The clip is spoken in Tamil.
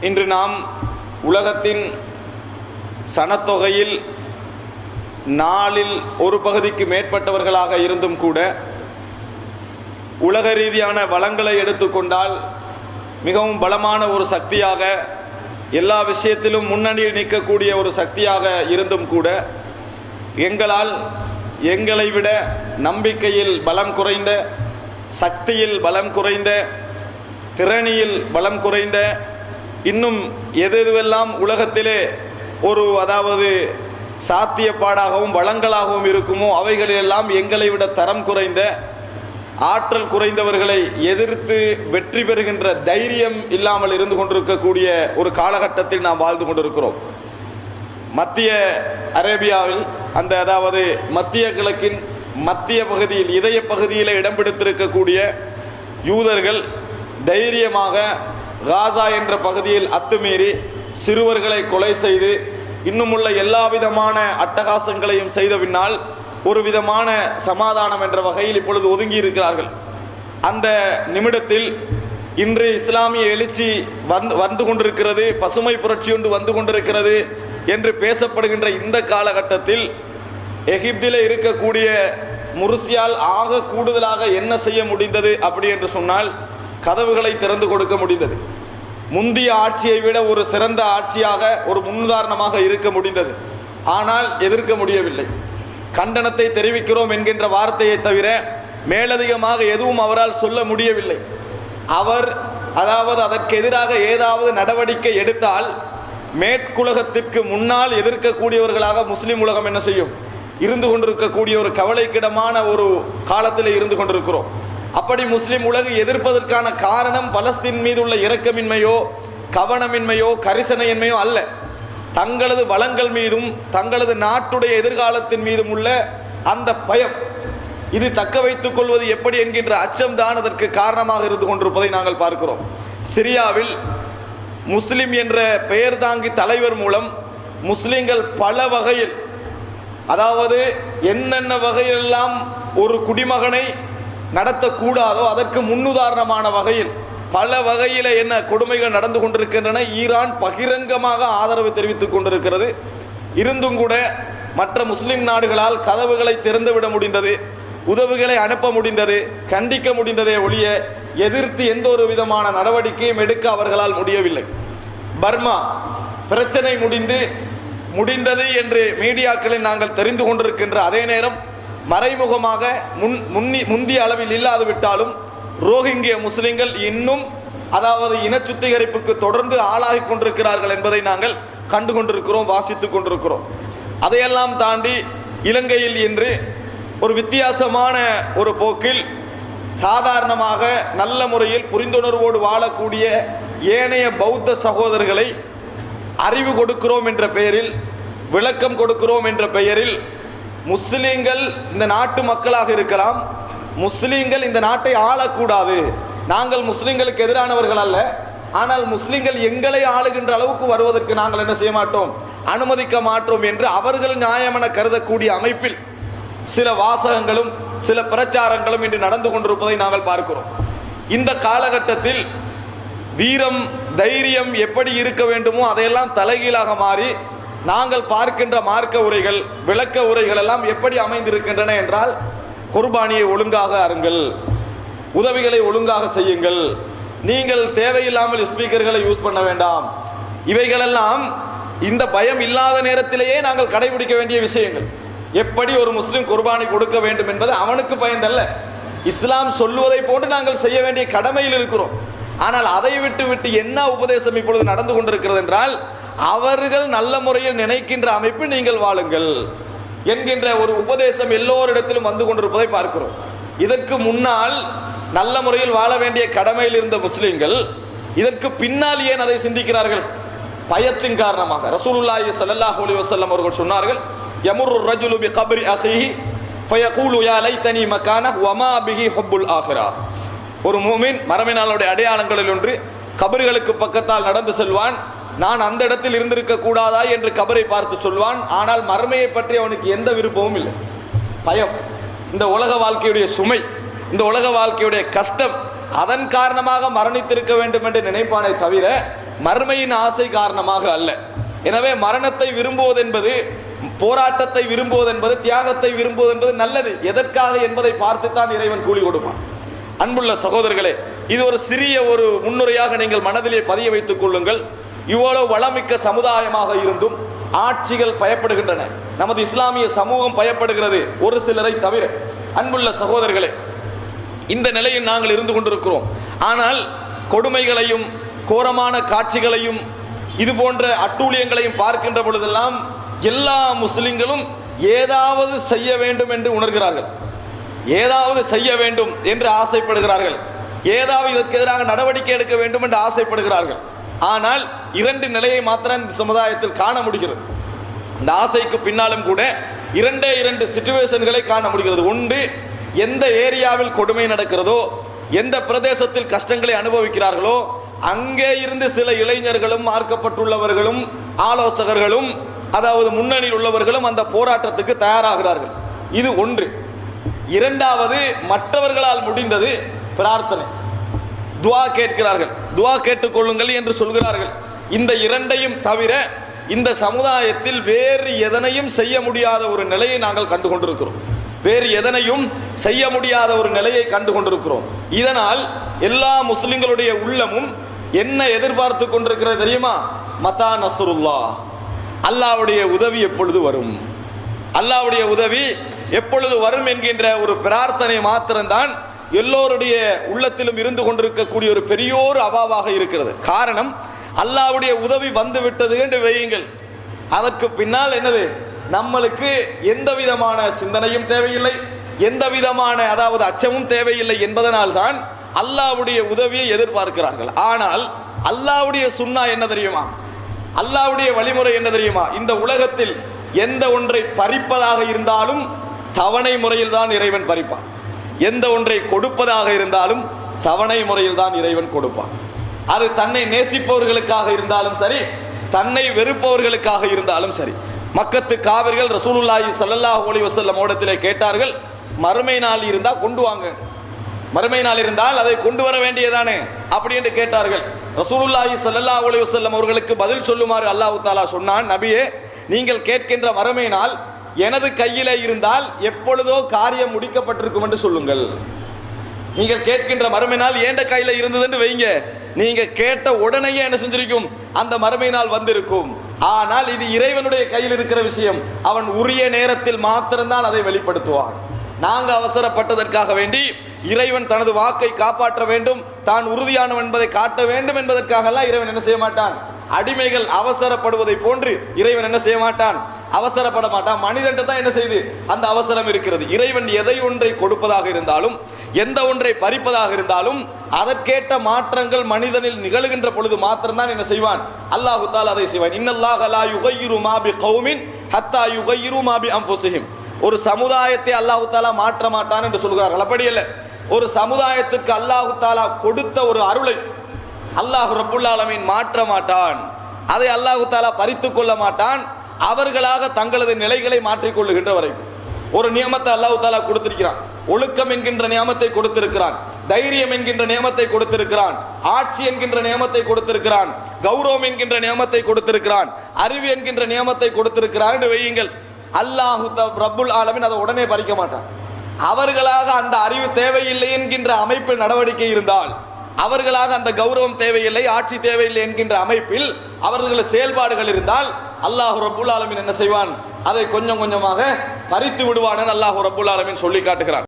இன்று நாம் உலகத்தின் சனத்தொகையில் நாளில் ஒரு பகுதிக்கு மேற்பட்டவர்களாக இருந்தும் கூட உலக ரீதியான வளங்களை எடுத்துக்கொண்டால் மிகவும் பலமான ஒரு சக்தியாக எல்லா விஷயத்திலும் முன்னணியில் நிற்கக்கூடிய ஒரு சக்தியாக இருந்தும் கூட எங்களால் எங்களை விட நம்பிக்கையில் பலம் குறைந்த சக்தியில் பலம் குறைந்த திறனியில் பலம் குறைந்த இன்னும் எது எதுவெல்லாம் உலகத்திலே ஒரு அதாவது சாத்தியப்பாடாகவும் வளங்களாகவும் இருக்குமோ அவைகளெல்லாம் எங்களை விட தரம் குறைந்த ஆற்றல் குறைந்தவர்களை எதிர்த்து வெற்றி பெறுகின்ற தைரியம் இல்லாமல் இருந்து கொண்டிருக்கக்கூடிய ஒரு காலகட்டத்தில் நாம் வாழ்ந்து கொண்டிருக்கிறோம். மத்திய அரேபியாவில் அந்த அதாவது மத்திய கிழக்கின் மத்திய பகுதியில் இதய பகுதியில் இடம் பிடித்திருக்கக்கூடிய யூதர்கள் தைரியமாக காசா என்ற பகுதியில் அத்துமீறி சிறுவர்களை கொலை செய்து இன்னுமுள்ள எல்லா விதமான அட்டகாசங்களையும் செய்த பின்னால் ஒரு விதமான சமாதானம் என்ற வகையில் இப்பொழுது ஒதுங்கி இருக்கிறார்கள். அந்த நிமிடத்தில் இன்று இஸ்லாமிய எழுச்சி வந்து வந்து கொண்டிருக்கிறது பசுமை புரட்சி ஒன்று வந்து கொண்டிருக்கிறது என்று பேசப்படுகின்ற இந்த காலகட்டத்தில் எகிப்தில் இருக்கக்கூடிய முருசியால் ஆக கூடுதலாக என்ன செய்ய முடிந்தது அப்படி என்று சொன்னால் கதவுகளை திறந்து கொடுக்க முடிந்தது. முந்திய ஆட்சியை விட ஒரு சிறந்த ஆட்சியாக ஒரு முன்னுதாரணமாக இருக்க முடிந்தது. ஆனால் எதிர்க்க முடியவில்லை. கண்டனத்தை தெரிவிக்கிறோம் என்கின்ற வார்த்தையை தவிர மேலதிகமாக எதுவும் அவரால் சொல்ல முடியவில்லை. அவர் அதாவது அதற்கு எதிராக ஏதாவது நடவடிக்கை எடுத்தால் மேற்குலகத்திற்கு முன்னால் எதிர்க்கக்கூடியவர்களாக முஸ்லீம் உலகம் என்ன செய்யும்? இருந்து கொண்டிருக்கக்கூடிய ஒரு கவலைக்கிடமான ஒரு காலத்தில் இருந்து கொண்டிருக்கிறோம். அப்படி முஸ்லிம் உலகு எதிர்ப்பதற்கான காரணம் பலஸ்தீன் மீது உள்ள இரக்கமின்மையோ கவனமின்மையோ கரிசனையின்மையோ அல்ல. தங்களது வளங்கள் மீதும் தங்களது நாட்டுடைய எதிர்காலத்தின் மீதும் உள்ள அந்த பயம் இது தக்க வைத்துக் கொள்வது எப்படி என்கின்ற அச்சம் தான் அதற்கு காரணமாக இருந்து கொண்டிருப்பதை நாங்கள் பார்க்கிறோம். சிரியாவில் முஸ்லிம் என்ற பெயர் தாங்கி தலைவர் மூலம் முஸ்லிம்கள் பல வகையில் அதாவது என்னென்ன வகையெல்லாம் ஒரு குடிமகனை நடத்தக்கூடாதோ அதற்கு முன்னுதாரணமான வகையில் பல வகையில் என்ன கொடுமைகள் நடந்து கொண்டிருக்கின்றன. ஈரான் பகிரங்கமாக ஆதரவு தெரிவித்துக் கொண்டிருக்கிறது. இருந்தும் கூட மற்ற முஸ்லிம் நாடுகளால் கதவுகளை திறந்துவிட முடிந்தது உதவுகளை அனுப்ப முடிந்தது கண்டிக்க முடிந்ததே ஒழிய எதிர்த்து எந்த ஒரு விதமான நடவடிக்கையும் எடுக்க அவர்களால் முடியவில்லை. பர்மா பிரச்சனை முடிந்து முடிந்தது என்று மீடியாக்களை நாங்கள் தெரிந்து கொண்டிருக்கின்ற அதே நேரம் மறைமுகமாக முன் முன்னி முந்திய அளவில் இல்லாது விட்டாலும் ரோஹிங்கிய முஸ்லிம்கள் இன்னும் அதாவது இன சுத்திகரிப்புக்கு தொடர்ந்து ஆளாகி கொண்டிருக்கிறார்கள் என்பதை நாங்கள் கண்டு கொண்டிருக்கிறோம் வாசித்து கொண்டிருக்கிறோம். அதையெல்லாம் தாண்டி இலங்கையில் இன்று ஒரு வித்தியாசமான ஒரு போக்கில் சாதாரணமாக நல்ல முறையில் புரிந்துணர்வோடு வாழக்கூடிய ஏனைய பௌத்த சகோதரர்களை அறிவு கொடுக்கிறோம் என்ற பெயரில் விளக்கம் கொடுக்கிறோம் என்ற பெயரில் முஸ்லீம்கள் இந்த நாட்டு மக்களாக இருக்கலாம். முஸ்லீம்கள் இந்த நாட்டை ஆளக்கூடாது. நாங்கள் முஸ்லீம்களுக்கு எதிரானவர்கள் அல்ல. ஆனால் முஸ்லீம்கள் எங்களை ஆளுகின்ற அளவுக்கு வருவதற்கு நாங்கள் என்ன செய்ய மாட்டோம்? அனுமதிக்க மாட்டோம் என்று அவர்கள் நியாயமென கருதக்கூடிய அமைப்பில் சில வாசகங்களும் சில பிரச்சாரங்களும் இன்று நடந்து கொண்டிருப்பதை நாங்கள் பார்க்கிறோம். இந்த காலகட்டத்தில் வீரம் தைரியம் எப்படி இருக்க வேண்டுமோ அதையெல்லாம் தலைகீழாக மாறி நாங்கள் பார்க்கின்ற மார்க்க உரைகள் விளக்க உரைகள் எல்லாம் எப்படி அமைந்திருக்கின்றன என்றால் குர்பானியை ஒழுங்காக அருங்கள் உதவிகளை ஒழுங்காக செய்யுங்கள். நீங்கள் தேவையில்லாமல் ஸ்பீக்கர்களை யூஸ் பண்ண வேண்டாம். இவைகளெல்லாம் இந்த பயம் இல்லாத நேரத்திலேயே நாங்கள் கடைபிடிக்க வேண்டிய விஷயங்கள். எப்படி ஒரு முஸ்லீம் குர்பானி கொடுக்க வேண்டும் என்பது அவனுக்கு பயந்தல்ல. இஸ்லாம் சொல்லுவதை போன்று நாங்கள் செய்ய வேண்டிய கடமையில் இருக்கிறோம். ஆனால் அதை விட்டு விட்டு என்ன உபதேசம் இப்பொழுது நடந்து கொண்டிருக்கிறது என்றால் அவர்கள் நல்ல முறையில் நினைக்கின்ற அமைப்பு நீங்கள் வாழுங்கள் என்கின்ற ஒரு உபதேசம் எல்லோரிடத்திலும் வந்து கொண்டிருப்பதை பார்க்கிறோம். இதற்கு முன்னால் நல்ல முறையில் வாழ வேண்டிய கடமையில் இருந்த முஸ்லீம்கள் இதற்கு பின்னால் ஏன் அதை சிந்திக்கிறார்கள்? பயத்தின் காரணமாக. ரசூலுல்லாஹி ஸல்லல்லாஹு அலைஹி வஸல்லம் அவர்கள் சொன்னார்கள் யமுரு ரஜுலு பி கப்ரி அஹீஹி ஃபயகூலு யா லைத்தனி மகான வமா பிஹி ஹுப்புல் ஆஹிரா. ஒரு மூமின் மரமினாலுடைய அடையாளங்களில் ஒன்று கபர்களுக்கு பக்கத்தால் நடந்து செல்வான் நான் அந்த இடத்தில் இருந்திருக்க கூடாதா என்று கபரை பார்த்து சொல்வான். ஆனால் மறுமையை பற்றி அவனுக்கு எந்த விருப்பமும் இல்லை. பயம். இந்த உலக வாழ்க்கையுடைய சுமை இந்த உலக வாழ்க்கையுடைய கஷ்டம் அதன் காரணமாக மரணித்திருக்க வேண்டும் என்று நினைப்பானே தவிர மறுமையின் ஆசை காரணமாக அல்ல. எனவே மரணத்தை விரும்புவதென்பது போராட்டத்தை விரும்புவதென்பது தியாகத்தை விரும்புவதென்பது நல்லது. எதற்காக என்பதை பார்த்துத்தான் இறைவன் கூலி கொடுப்பான். அன்புள்ள சகோதரர்களே இது ஒரு சிறிய ஒரு முன்னுரையாக நீங்கள் மனதிலே பதிய வைத்துக் கொள்ளுங்கள். இவ்வளவு வளமிக்க சமுதாயமாக இருந்தும் ஆட்சிகள் பயப்படுகின்றன. நமது இஸ்லாமிய சமூகம் பயப்படுகிறது ஒரு சிலரை தவிர. அன்புள்ள சகோதரர்களே இந்த நிலையில் நாங்கள் இருந்து கொண்டிருக்கிறோம். ஆனால் கொடுமைகளையும் கோரமான காட்சிகளையும் இது போன்ற அட்டூழியங்களையும் பார்க்கின்ற பொழுதெல்லாம் எல்லா முஸ்லிம்களும் ஏதாவது செய்ய வேண்டும் என்று உணர்கிறார்கள். ஏதாவது செய்ய வேண்டும் என்று ஆசைப்படுகிறார்கள். ஏதாவது இதற்கு எதிராக நடவடிக்கை எடுக்க வேண்டும் என்று ஆசைப்படுகிறார்கள். ஆனால் இரண்டு நிலையை மாத்திரம் இந்த சமுதாயத்தில் காண முடிகிறது. இந்த ஆசைக்கு பின்னாலும் கூட இரண்டே இரண்டு சிச்சுவேஷன்களை காண முடிகிறது. ஒன்று எந்த ஏரியாவில் கொடுமை நடக்கிறதோ எந்த பிரதேசத்தில் கஷ்டங்களை அனுபவிக்கிறார்களோ அங்கே இருந்து சில இளைஞர்களும் மார்க்கப்பட்டுள்ளவர்களும் ஆலோசகர்களும் அதாவது முன்னணியில் உள்ளவர்களும் அந்த போராட்டத்துக்கு தயாராகிறார்கள். இது ஒன்று. இரண்டாவது மற்றவர்களால் முடிந்தது பிரார்த்தனை. துவா கேட்கிறார்கள். துவா கேட்டுக்கொள்ளுங்கள் என்று சொல்கிறார்கள். இந்த இரண்டையும் தவிர இந்த சமுதாயத்தில் வேறு எதனையும் செய்ய முடியாத ஒரு நிலையை நாங்கள் கண்டு கொண்டிருக்கிறோம் வேறு எதனையும் செய்ய முடியாத ஒரு நிலையை கண்டு கொண்டிருக்கிறோம் இதனால் எல்லா முஸ்லிம்களுடைய உள்ளமும் என்ன எதிர்பார்த்து கொண்டிருக்கிறது தெரியுமா? மதா நசுருல்லா அல்லாவுடைய உதவி எப்பொழுது வரும்? அல்லாவுடைய உதவி எப்பொழுது வரும் என்கின்ற ஒரு பிரார்த்தனை மாத்திரம்தான் எல்லோருடைய உள்ளத்திலும் இருந்து கொண்டிருக்கக்கூடிய ஒரு பெரியோர் அவாவாக இருக்கிறது. காரணம் அல்லாவுடைய உதவி வந்து விட்டது என்று வையுங்கள். அதற்கு பின்னால் என்னது? நம்மளுக்கு எந்த விதமான சிந்தனையும் தேவையில்லை. எந்த விதமான அதாவது அச்சமும் தேவையில்லை என்பதனால் தான் அல்லாவுடைய உதவியை எதிர்பார்க்கிறார்கள். ஆனால் அல்லாவுடைய சுண்ணா என்ன தெரியுமா? அல்லாவுடைய வழிமுறை என்ன தெரியுமா? இந்த உலகத்தில் எந்த ஒன்றை பறிப்பதாக இருந்தாலும் தவணை முறையில் தான் இறைவன் பறிப்பான். எந்த ஒன்றை கொடுப்பதாக இருந்தாலும் தவணை முறையில் தான் இறைவன் கொடுப்பான். அது தன்னை நேசிப்பவர்களுக்காக இருந்தாலும் சரி தன்னை வெறுப்பவர்களுக்காக இருந்தாலும் சரி. மக்கத்து காவிர்கள் ரசூலுல்லாஹி சல்லல்லாஹ் அலைஹி வஸல்லம் ஓடத்திலே கேட்டார்கள் மறுமை நாள் இருந்தால் கொண்டு வாங்க. மறுமை நாள் இருந்தால் அதை கொண்டு வர வேண்டியதானே? அப்படி என்று கேட்டார்கள். ரசூலுல்லாஹி ஸல்லல்லாஹு அலைஹி வஸல்லம் அவர்களுக்கு பதில் சொல்லுமாறு அல்லாஹ் தாலா சொன்னான் நபியே நீங்கள் கேட்கின்ற மறுமை நாள் எனது கையிலே இருந்தால் எப்பொழுதோ காரியம் முடிக்கப்பட்டிருக்கும் என்று சொல்லுங்கள். நீங்கள் கேட்கின்ற மறுமை நாள் ஏண்ட கையில் இருந்ததுன்னு வைங்க. நீங்க கேட்ட உடனேயே என்ன செஞ்சிருக்கும்? அந்த மறுமை நாள் வந்திருக்கும். ஆனால் இது இறைவனுடைய கையில் இருக்கிற விஷயம். அவன் உரிய நேரத்தில் மாத்திரம்தான் அதை வெளிப்படுத்துவான். நாங்கள் அவசரப்பட்டதற்காக வேண்டி இறைவன் தனது வாக்கை காப்பாற்ற வேண்டும். தான் உறுதியானவன் என்பதை காட்ட வேண்டும் என்பதற்காகலாம் இறைவன் என்ன செய்ய மாட்டான்? அடிமைகள் அவசரப்படுவதை போன்று இறைவன் என்ன செய்ய மாட்டான்? அவசரப்பட மாட்டான். மனிதன்ட்டு தான் என்ன செய்து? அந்த அவசரம் இருக்கிறது. இறைவன் எதை ஒன்றை கொடுப்பதாக இருந்தாலும் எந்த ஒன்றை பறிப்பதாக இருந்தாலும் அதற்கேற்ற மாற்றங்கள் மனிதனில் நிகழ்கின்ற பொழுது மாத்திரம்தான் என்ன செய்வான்? அல்லாஹு தால் அதை செய்வான். இன்னல்லாஹ் லா யுகையிரு மாபி கௌமின் ஹத்தா யுகையிரு மாபி அம்புசிஹிம் ஒரு சமுதாயத்தை அல்லாஹு தாலா மாற்ற மாட்டான் என்று சொல்கிறார்கள் அப்படி இல்லை. ஒரு சமுதாயத்திற்கு அல்லாஹு தாலா கொடுத்த ஒரு அருளை அல்லாஹ் ரப்புல் மாற்ற மாட்டான். அதை அல்லாஹு தாலா பறித்து கொள்ள மாட்டான். அவர்களாக தங்களது நிலைகளை மாற்றிக்கொள்ளுகின்ற வரைக்கும். ஒரு நியமத்தை அல்லாஹு தாலா கொடுத்திருக்கிறான். ஒழுக்கம் என்கின்ற நியமத்தை கொடுத்திருக்கிறான். தைரியம் என்கின்ற நியமத்தை கொடுத்திருக்கிறான். ஆட்சி என்கின்ற நியமத்தை கொடுத்திருக்கிறான். கௌரவம் என்கின்ற நியமத்தை கொடுத்திருக்கிறான். அறிவு என்கின்ற நியமத்தை கொடுத்திருக்கிறான் வையுங்கள். அல்லாஹு த- ரப்புல் ஆலமின் அதை உடனே பறிக்க மாட்டான். அவர்களாக அந்த அறிவு தேவையில்லை என்கின்ற அமைப்பு நடவடிக்கை இருந்தால் அவர்களாக அந்த கௌரவம் தேவையில்லை ஆட்சி தேவையில்லை என்கின்ற அமைப்பில் அவர்களது செயல்பாடுகள் இருந்தால் அல்லாஹ் ரபுல் ஆலமின் என்ன செய்வான்? அதை கொஞ்சம் கொஞ்சமாக பறித்து விடுவான் அல்லாஹ் ரபுல் ஆலமின் சொல்லி காட்டுகிறான்.